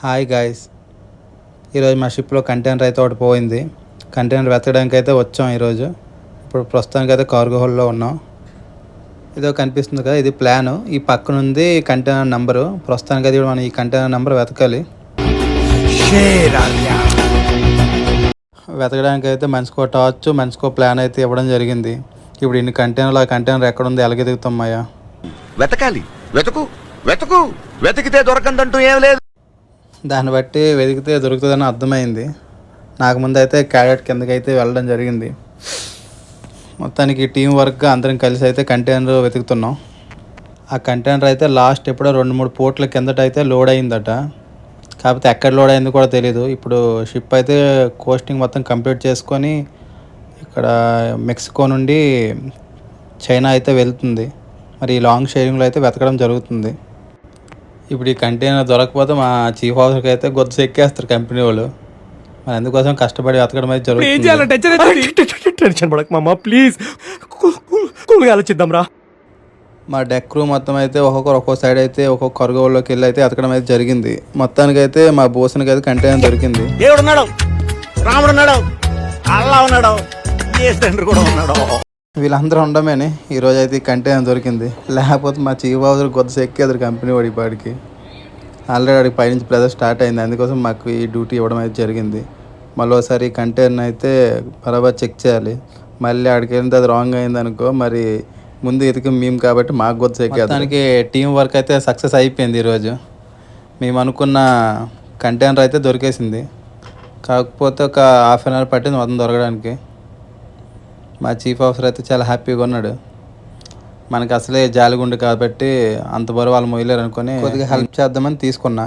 Hi guys ఈరోజు మా షిప్లో కంటైనర్ అయితే ఒకటి పోయింది. కంటైనర్ వెతకడానికి అయితే వచ్చాం ఈరోజు. ఇప్పుడు ప్రస్తుతానికి అయితే కార్గో హోల్లో ఉన్నాం. ఇదో కనిపిస్తుంది కదా ఇది ప్లాను ఈ పక్కన ఉంది కంటైనర్ నెంబరు ప్రస్తుతానికి అయితే మనం ఈ కంటైనర్ నెంబర్ వెతకాలి. వెతకడానికి అయితే మనిషికో టార్చ్ మనిషికో ప్లాన్ అయితే ఇవ్వడం జరిగింది. ఇప్పుడు ఇన్ని కంటైనర్లు ఆ కంటైనర్ ఎక్కడ ఉంది ఎలాగ ఎదుగుతాం వెతకాలి. వెతుకు. వెతకు. వెతికితే దొరకందంటూ ఏం లేదు. దాన్ని బట్టి వెతికితే దొరుకుతుందని అర్థమైంది. నాకు ముందు అయితే క్యాడెట్ కిందకి అయితే వెళ్ళడం జరిగింది. మొత్తానికి టీం వర్క్గా అందరం కలిసి అయితే కంటైనర్ వెతుకుతున్నాం. ఆ కంటైనర్ అయితే లాస్ట్ ఎప్పుడో రెండు మూడు పోట్ల కిందట అయితే లోడ్ అయిందట కాకపోతే ఎక్కడ లోడ్ అయింది కూడా తెలియదు ఇప్పుడు షిప్ అయితే కోస్టింగ్ మొత్తం కంప్లీట్ చేసుకొని ఇక్కడ మెక్సికో నుండి చైనా అయితే వెళ్తుంది. మరి ఈ లాంగ్ షేరింగ్లో అయితే వెతకడం జరుగుతుంది. ఇప్పుడు ఈ కంటైనర్ దొరకకపోతే మా చీఫ్ ఆఫీసర్కి అయితే గొద్దు ఎక్కేస్తారు కంపెనీ వాళ్ళు. మరి అందుకోసం కష్టపడి వెతకడం అయితే జరుగుతుంది. టెన్షన్ పడక మామ ప్లీజ్ కూల్గా ఆలోచిద్దాం రా మా డెక్ రూమ్ మొత్తం అయితే ఒక్కొక్కరు ఒక్కో సైడ్ అయితే ఒక్కొక్క కరుగోళ్ళకి వెళ్ళి అయితే ఎతకడం అయితే జరిగింది. మొత్తానికి అయితే మా బోసన్కి అయితే కంటైనర్ దొరికింది. దేవుడు ఉన్నాడు రాముడు ఉన్నాడు. అల్లా ఉన్నాడు కూడా ఉన్నాడు. వీళ్ళందరూ ఉండమేనే. ఈరోజు అయితే ఈ కంటైనర్ దొరికింది. లేకపోతే మా చీఫ్ ఆఫీసర్ కొద్ది ఎక్కేది కంపెనీ వాడి పాడికి ఆల్రెడీ వాడికి పైనుంచి ప్రెజర్ స్టార్ట్ అయింది. అందుకోసం మాకు ఈ డ్యూటీ ఇవ్వడం అయితే జరిగింది. మళ్ళీ ఒకసారి ఈ కంటైనర్ అయితే బరాబర్ చెక్ చేయాలి. మళ్ళీ ఆడికి వెళ్ళింది అది రాంగ్ అయింది అనుకో మరి ముందు ఇదికి మేము కాబట్టి మాకు గొద్దు ఎక్కేది దానికి టీం వర్క్ అయితే సక్సెస్ అయిపోయింది ఈరోజు. మేము అనుకున్న కంటైనర్ అయితే దొరికేసింది. కాకపోతే ఒక హాఫ్ అన్ అవర్ పట్టింది మొత్తం దొరకడానికి. మా చీఫ్ ఆఫీసర్ అయితే చాలా హ్యాపీగా ఉన్నాడు. మనకి అసలే జాలిగుండు కాబట్టి అంత బరువు వాళ్ళు మొయ్యలేరు అనుకొని కొద్దిగా హెల్ప్ చేద్దామని తీసుకున్నా.